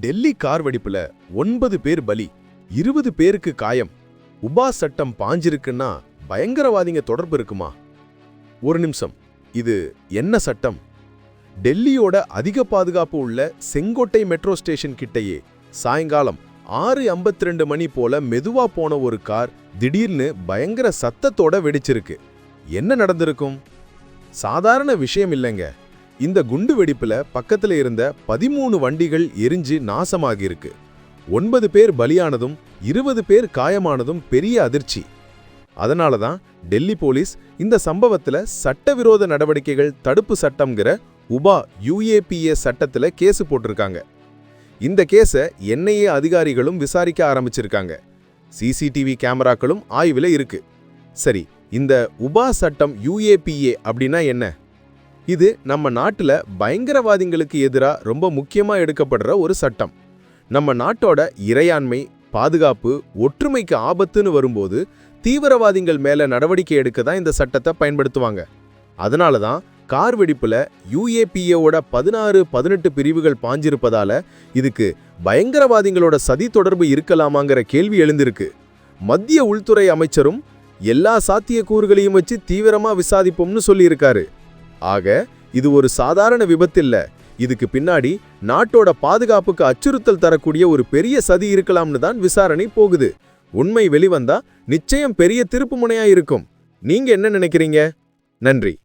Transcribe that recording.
Delhi car வெடிப்புல ஒன்பது பேர் பலி இருபது பேருக்கு காயம். உபா சட்டம் பாஞ்சிருக்குன்னா பயங்கரவாதிங்க தொடர்பு இருக்குமா? ஒரு நிமிஷம் இது என்ன சட்டம்? டெல்லியோட அதிக பாதுகாப்பு உள்ள செங்கோட்டை மெட்ரோ ஸ்டேஷன் கிட்டயே சாயங்காலம் ஆறு ஐம்பத்தி ரெண்டு மணி போல மெதுவா போன ஒரு கார் திடீர்னு பயங்கர சத்தத்தோட வெடிச்சிருக்கு. என்ன நடந்திருக்கும்? சாதாரண விஷயம் இல்லைங்க. இந்த குண்டு வெடிப்புல பக்கத்துல இருந்த பதிமூணு வண்டிகள் எரிஞ்சு நாசமாகியிருக்கு. ஒன்பது பேர் பலியானதும் இருபது பேர் காயமானதும் பெரிய அதிர்ச்சி. அதனால தான் டெல்லி போலீஸ் இந்த சம்பவத்தில் சட்டவிரோத நடவடிக்கைகள் தடுப்பு சட்டம்ங்கிற உபா யுஏபிஏ சட்டத்தில் கேஸ் போட்டிருக்காங்க. இந்த கேஸை என்ஐஏ அதிகாரிகளும் விசாரிக்க ஆரம்பிச்சிருக்காங்க. சிசிடிவி கேமராக்களும் ஆய்வில் இருக்கு. சரி இந்த உபா சட்டம் யுஏபிஏ அப்படின்னா என்ன? இது நம்ம நாட்டில் பயங்கரவாதிகளுக்கு எதிராக ரொம்ப முக்கியமாக எடுக்கப்படுற ஒரு சட்டம். நம்ம நாட்டோட இறையாண்மை பாதுகாப்பு ஒற்றுமைக்கு ஆபத்துன்னு வரும்போது தீவிரவாதிகள் மேலே நடவடிக்கை எடுக்க தான் இந்த சட்டத்தை பயன்படுத்துவாங்க. அதனால தான் கார் வெடிப்பில் யுஏபிஏவோட பதினாறு பதினெட்டு பிரிவுகள் பாஞ்சிருப்பதால இதுக்கு பயங்கரவாதிகளோட சதி தொடர்பு இருக்கலாமாங்கிற கேள்வி எழுந்திருக்கு. மத்திய உள்துறை அமைச்சரும் எல்லா சாத்தியக்கூறுகளையும் வச்சு தீவிரமாக விசாரிப்போம்னு சொல்லியிருக்காரு. ஆக இது ஒரு சாதாரண விபத்தில்ல. இதுக்கு பின்னாடி நாட்டோட பாதுகாப்புக்கு அச்சுறுத்தல் தரக்கூடிய ஒரு பெரிய சதி இருக்கலாம்னு தான் விசாரணை போகுது. உண்மை வெளிவந்தா நிச்சயம் பெரிய திருப்புமுனையா இருக்கும். நீங்க என்ன நினைக்கிறீங்க? நன்றி.